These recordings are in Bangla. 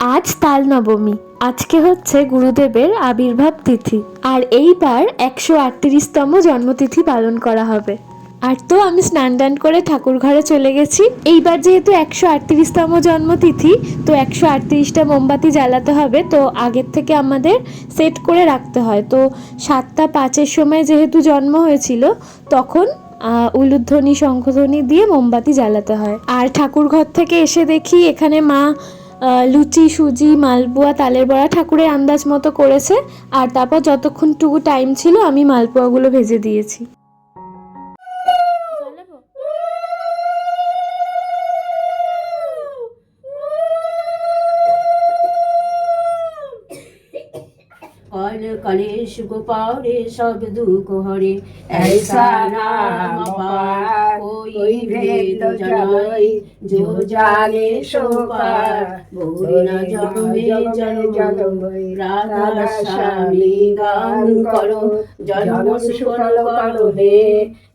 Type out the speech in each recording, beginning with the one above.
আজ তাল নবমী আজকে হচ্ছে গুরুদেবের আবির্ভাব তিথি। আর এইবার একশো আটত্রিশতম জন্মতিথি পালন করা হবে। আর তো আমি স্নান টান করে ঠাকুর ঘরে চলে গেছি। এইবার যেহেতু একশো আটত্রিশতম জন্মতিথি, তো একশো আটত্রিশটা মোমবাতি জ্বালাতে হবে। তো আগের থেকে আমাদের সেট করে রাখতে হয়। তো সাতটা পাঁচের সময় যেহেতু জন্ম হয়েছিল, তখন উলুধ্বনি, শঙ্খধ্বনি দিয়ে মোমবাতি জ্বালাতে হয়। আর ঠাকুর ঘর থেকে এসে দেখি এখানে মা লুচি সুজি মালপোয়া তালের বড়া ঠাকুরের আন্দাজ মতো করেছে আর তারপর যতক্ষণটুকু টাইম ছিল আমি মালপোয়াগুলো ভেজে দিয়েছি और कलेश को पारे सब दुख हरे ऐसा नाम पार নিভেদ যো জাগে জন্মে জন রাধা স্বামী গান করো, জন্ম সুফল করো হে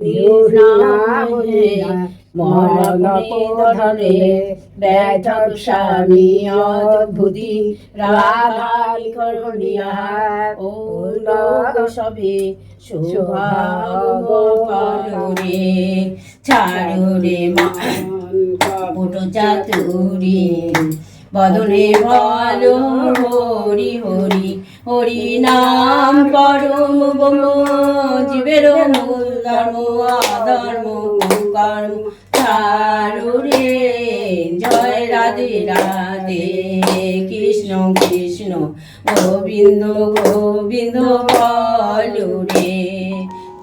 নিরাম হে স্বামী অদ্ভুতি রাধা করণিয়া, ও সবে শোভাব পারে ছাড়ো রে চাতুরি বদনে বলো হরি হরি হরি নাম পরম জীবের মূল ধর্ম অধর্ম কর্ম। রে জয় রাধে রাধে। কৃষ্ণ কৃষ্ণ, গোবিন্দ গোবিন্দ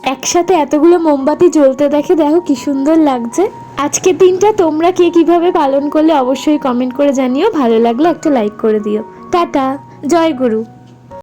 একসাথে এতগুলো মোমবাতি জ্বলতে দেখে দেখো কি সুন্দর লাগছে। আজকের দিনটা তোমরা কে কীভাবে পালন করলে অবশ্যই কমেন্ট করে জানিও। ভালো লাগলে একটা লাইক করে দিও। টাটা, জয় গুরু।